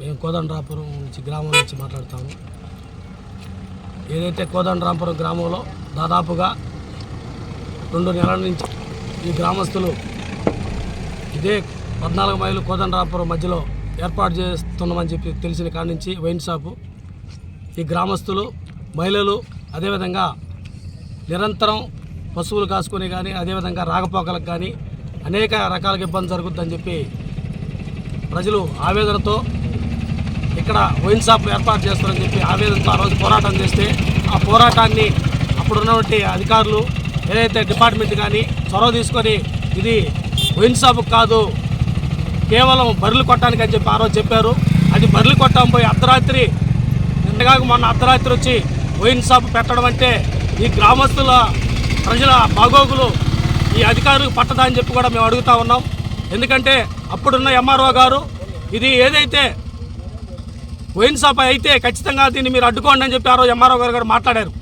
మేము కోదండరాపురం నుంచి గ్రామం నుంచి మాట్లాడుతాము. ఏదైతే కోదండరాపురం గ్రామంలో దాదాపుగా రెండు నెలల నుంచి ఈ గ్రామస్తులు ఇదే పద్నాలుగు మైలు కోదండరాపురం మధ్యలో ఏర్పాటు చేస్తున్నామని చెప్పి తెలిసిన కాడి నుంచి వైన్ షాపు. ఈ గ్రామస్తులు మహిళలు అదేవిధంగా నిరంతరం పశువులు కాసుకొని కానీ అదేవిధంగా రాకపోకలకు కానీ అనేక రకాలుగా ఇబ్బంది జరుగుతుందని చెప్పి ప్రజలు ఆవేదనతో ఇక్కడ వైన్ షాప్ ఏర్పాటు చేస్తారని చెప్పి ఆవేదనతో ఆ రోజు పోరాటం చేస్తే ఆ పోరాటాన్ని అప్పుడున్నటువంటి అధికారులు ఏదైతే డిపార్ట్మెంట్ కానీ చొరవ తీసుకొని ఇది వైన్ షాప్ కాదు కేవలం బర్రెలు కొట్టడానికి అని చెప్పి ఆ రోజు చెప్పారు. అది బర్రెలు కొట్టడం పోయి అర్ధరాత్రి నిండగా మొన్న అర్ధరాత్రి వచ్చి వైన్ షాప్ పెట్టడం అంటే ఈ గ్రామస్తుల ప్రజల బాగోగులు ఈ అధికారులకు పట్టదా అని చెప్పి కూడా మేము అడుగుతా ఉన్నాం. ఎందుకంటే అప్పుడున్న ఎంఆర్ఓ గారు ఇది ఏదైతే వైన్ అయితే ఖచ్చితంగా దీన్ని మీరు అడ్డుకోండి అని చెప్పి ఆ రోజు ఎంఆర్ఓ గారు కూడా మాట్లాడారు.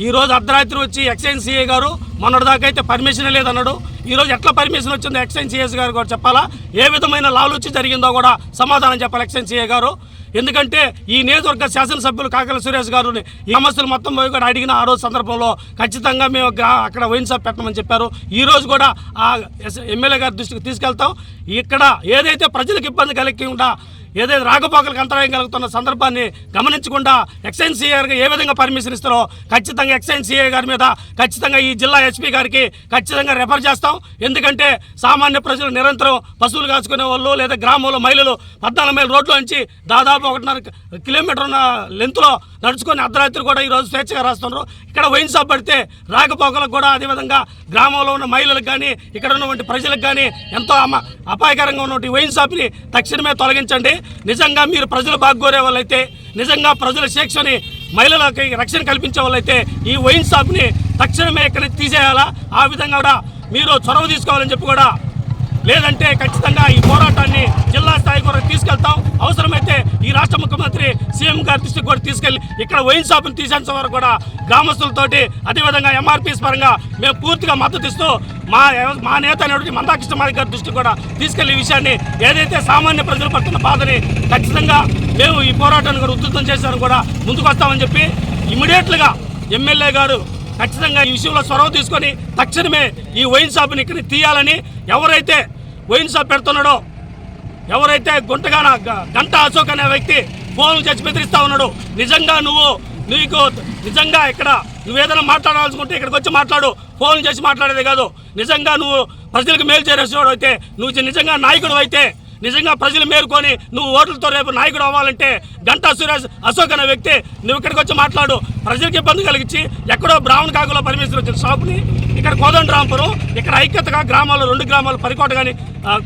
ఈ రోజు అర్ధరాత్రి వచ్చి ఎక్సైజ్ సిఏ గారు మొన్నటిదాకా అయితే పర్మిషన్ లేదన్నాడు. ఈరోజు ఎట్లా పర్మిషన్ వచ్చిందో ఎక్సైజ్ సిఎస్ గారు కూడా చెప్పాలా? ఏ విధమైన లాలుచి జరిగిందో కూడా సమాధానం చెప్పాలి ఎక్సైజ్ సిఏ గారు. ఎందుకంటే ఈ నియోజకవర్గ శాసనసభ్యులు కాకల సురేష్ గారు ఈ సమస్యలు మొత్తం పోయి కూడా అడిగిన ఆ రోజు సందర్భంలో ఖచ్చితంగా మేము అక్కడ వైన్ పెట్టమని చెప్పారు. ఈ రోజు కూడా ఆ ఎస్- ఎమ్మెల్యే గారి దృష్టికి తీసుకెళ్తాం. ఇక్కడ ఏదైతే ప్రజలకు ఇబ్బంది కలగకుండా ఏదైతే రాకపోకలకు అంతరాయం కలుగుతున్న సందర్భాన్ని గమనించకుండా ఎక్సైజ్ సీఏ ఏ విధంగా పర్మిషన్ ఇస్తారో ఖచ్చితంగా ఎక్సైజ్ సీఏ గారి మీద ఖచ్చితంగా ఈ జిల్లా ఎస్పీ గారికి ఖచ్చితంగా రెఫర్ చేస్తాం. ఎందుకంటే సామాన్య ప్రజలు నిరంతరం పశువులు కాచుకునే వాళ్ళు లేదా గ్రామంలో మహిళలు పద్నాలుగు మైలు రోడ్ల నుంచి దాదాపు ఒకటిన్నర కిలోమీటర్ ఉన్న లెంత్లో నడుచుకొని అర్ధరాత్రి కూడా ఈరోజు స్వేచ్ఛగా రాస్తున్నారు. ఇక్కడ వైన్ షాప్ పడితే రాకపోకలకు కూడా అదేవిధంగా గ్రామంలో ఉన్న మహిళలకు కానీ ఇక్కడ ఉన్నటువంటి ప్రజలకు కానీ ఎంతో అమ అపాయకరంగా ఉన్నటువంటి వైన్ షాప్ని తక్షణమే తొలగించండి. నిజంగా మీరు ప్రజలు బాగోరే వాళ్ళైతే నిజంగా ప్రజల శిక్షని మహిళలకి రక్షణ కల్పించే వాళ్ళైతే ఈ వైన్ షాప్ని తక్షణమే ఇక్కడ తీసేయాలా? ఆ విధంగా కూడా మీరు చొరవ తీసుకోవాలని చెప్పి కూడా లేదంటే ఖచ్చితంగా ఈ పోరాటాన్ని జిల్లా స్థాయి కూడా తీసుకెళ్తాం. అవసరమైతే ఈ రాష్ట్ర ముఖ్యమంత్రి సీఎం గారి దృష్టికి కూడా తీసుకెళ్ళి ఇక్కడ వైన్ షాపులు తీసేంత వరకు కూడా గ్రామస్తులతోటి అదేవిధంగా ఎంఆర్పీస్ పరంగా మేము పూర్తిగా మద్దతు ఇస్తూ మా మా నేత అనేటువంటి మందాకృష్ణ మాది గారి దృష్టికి కూడా తీసుకెళ్ళే విషయాన్ని ఏదైతే సామాన్య ప్రజలు పడుతున్న బాధని ఖచ్చితంగా మేము ఈ పోరాటాన్ని కూడా ఉధృతం చేశారని కూడా ముందుకు వస్తామని చెప్పి ఇమీడియట్లుగా ఎమ్మెల్యే గారు ఖచ్చితంగా ఈ విషయంలో చొరవ తీసుకొని తక్షణమే ఈ వైన్ షాప్ని ఇక్కడ తీయాలని ఎవరైతే వైన్ షాప్ పెడుతున్నాడో ఎవరైతే గుంటగాన గ- గంట అశోక్ అనే వ్యక్తి ఫోన్ చేసి బెదిరిస్తా ఉన్నాడు నిజంగా నువ్వు నీకు నిజంగా ఇక్కడ నువ్వేదైనా మాట్లాడాల్సుకుంటే ఇక్కడికి వచ్చి మాట్లాడు ఫోన్ చేసి మాట్లాడేది కాదు. నిజంగా నువ్వు ప్రజలకు మేలు చేసేవాడు అయితే నువ్వు నిజంగా నాయకుడు అయితే నిజంగా ప్రజలు మేరుకొని నువ్వు ఓట్లతో రేపు నాయకుడు అవ్వాలంటే గంటా సురేష్ అశోక్ అనే వ్యక్తి నువ్వు ఇక్కడికి వచ్చి మాట్లాడు ప్రజలకు ఇబ్బంది కలిగించి ఎక్కడో బ్రాహ్మణ కాకులో పర్మిషన్ వచ్చిన షాపుని ఇక్కడ కోదండరాంపురం ఇక్కడ ఐక్యతగా గ్రామాల్లో రెండు గ్రామాలు పరికోట కానీ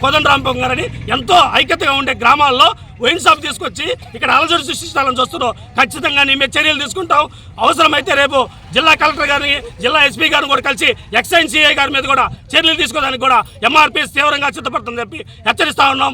కోదండరాంపురం గారని ఎంతో ఐక్యతగా ఉండే గ్రామాల్లో వైన్ షాప్ తీసుకొచ్చి ఇక్కడ అలజడి సృష్టించాలని చూస్తున్నావు ఖచ్చితంగా నీ మీద చర్యలు తీసుకుంటాం. అవసరమైతే రేపు జిల్లా కలెక్టర్ గారిని జిల్లా ఎస్పీ గారిని కూడా కలిసి ఎక్సైజ్ సిఐ గారి మీద కూడా చర్యలు తీసుకోవడానికి కూడా ఎంఆర్పీఎస్ తీవ్రంగా సిద్ధపడుతుందని చెప్పి హెచ్చరిస్తా ఉన్నాం.